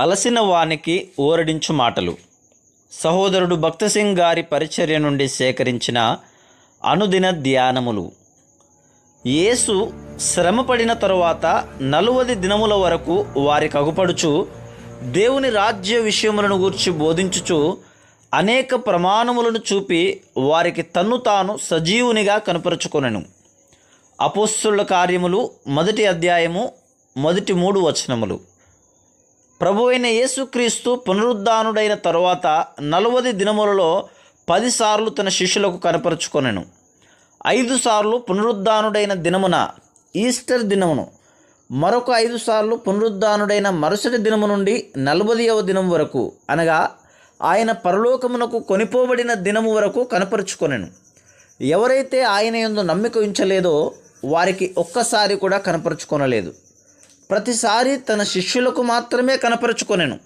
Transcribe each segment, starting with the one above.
అలసిన వానికి ఊరడించు మాటలు. సహోదరుడు భక్తసింగ్ గారి పరిచర్య నుండి సేకరించిన అనుదిన ధ్యానములు. యేసు శ్రమపడిన తరువాత నలువది దినముల వరకు వారి కగుపడుచు దేవుని రాజ్య విషయములను గూర్చి బోధించుచు అనేక ప్రమాణములను చూపి వారికి తన్ను తాను సజీవునిగా కనపరుచుకొనెను. అపోస్తుల కార్యములు మొదటి అధ్యాయము మొదటి మూడు వచనములు. ప్రభు అయిన యేసుక్రీస్తు పునరుద్ధానుడైన తరువాత నలవది దినములలో పదిసార్లు తన శిష్యులకు కనపరుచుకొనెను. ఐదు సార్లు పునరుద్ధానుడైన దినమున ఈస్టర్ దినమును మరొక ఐదు సార్లు పునరుద్ధానుడైన మరుసటి దినము నుండి నలభదియవ దినం వరకు అనగా ఆయన పరలోకమునకు కొనిపోబడిన దినము వరకు కనపరుచుకొనెను. ఎవరైతే ఆయన ఎందు నమ్మిక ఉంచలేదో వారికి ఒక్కసారి కూడా కనపరుచుకొనలేదు. ప్రతిసారి తన శిష్యులకు మాత్రమే కనపరుచుకొనెను.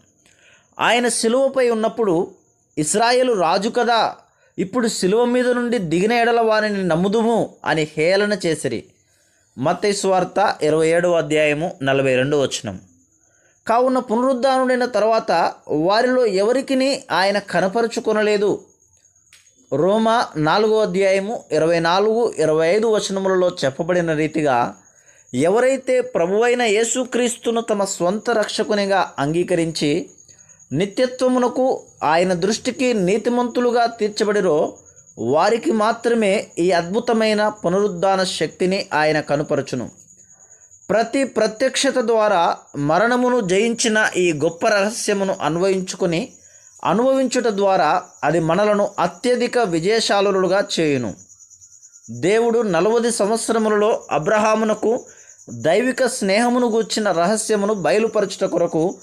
ఆయన శిలువపై ఉన్నప్పుడు ఇస్రాయేలు రాజు కదా ఇప్పుడు శిలువ మీద నుండి దిగిన ఎడల వారిని నమ్ముదుము అని హేళన చేసిరి. మతైస్వార్త ఇరవై ఏడవ అధ్యాయము నలభై రెండు వచనం. కావున పునరుద్ధానుడైన తర్వాత వారిలో ఎవరికిని ఆయన కనపరుచుకొనలేదు? రోమా నాలుగో అధ్యాయము ఇరవై నాలుగు ఇరవై ఐదు వచనములలో చెప్పబడిన రీతిగా ఎవరైతే ప్రభువైన యేసుక్రీస్తును తమ స్వంత రక్షకునిగా అంగీకరించి నిత్యత్వమునకు ఆయన దృష్టికి నీతిమంతులుగా తీర్చబడిరో వారికి మాత్రమే ఈ అద్భుతమైన పునరుద్ధాన శక్తిని ఆయన కనుపరచును. ప్రతి ప్రత్యక్షత ద్వారా మరణమును జయించిన ఈ గొప్ప రహస్యమును అన్వయించుకొని అనుభవించుట ద్వారా అది మనలను అత్యధిక విజయశాలులుగా చేయును. దేవుడు నలవది సంవత్సరములలో అబ్రహామునకు దైవిక స్నేహమును గూర్చిన రహస్యమును బయలుపరచుట కొరకు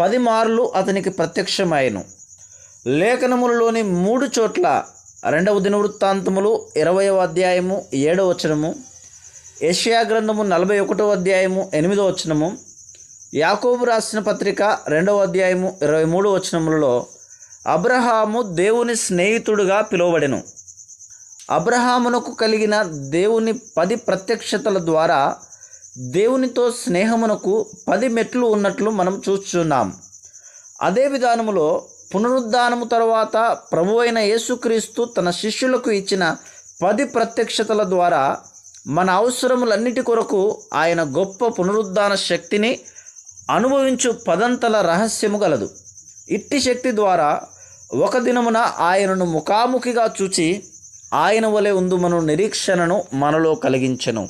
పది మార్లు అతనికి ప్రత్యక్షమాయను. లేఖనములలోని మూడు చోట్ల రెండవ దినవృత్తాంతములు ఇరవయవ అధ్యాయము ఏడవ వచనము ఏషియా గ్రంథము నలభై ఒకటవ అధ్యాయము ఎనిమిదవ వచనము యాకోబు రాసిన పత్రిక రెండవ అధ్యాయము ఇరవై మూడు వచనములలో అబ్రహాము దేవుని స్నేహితుడుగా పిలువబడెను. అబ్రహామునకు కలిగిన దేవుని పది ప్రత్యక్షతల ద్వారా దేవునితో స్నేహమునకు పది మెట్లు ఉన్నట్లు మనం చూస్తున్నాం. అదే విధానములో పునరుద్ధానము తరువాత ప్రభు అయిన యేసుక్రీస్తు తన శిష్యులకు ఇచ్చిన పది ప్రత్యక్షతల ద్వారా మన అవసరములన్నిటి కొరకు ఆయన గొప్ప పునరుద్ధాన శక్తిని అనుభవించు పదంతల రహస్యము గలదు. ఇట్టి శక్తి ద్వారా ఒక దినమున ఆయనను ముఖాముఖిగా చూచి ఆయన వలె ఉందుమను నిరీక్షణను మనలో కలిగించెను.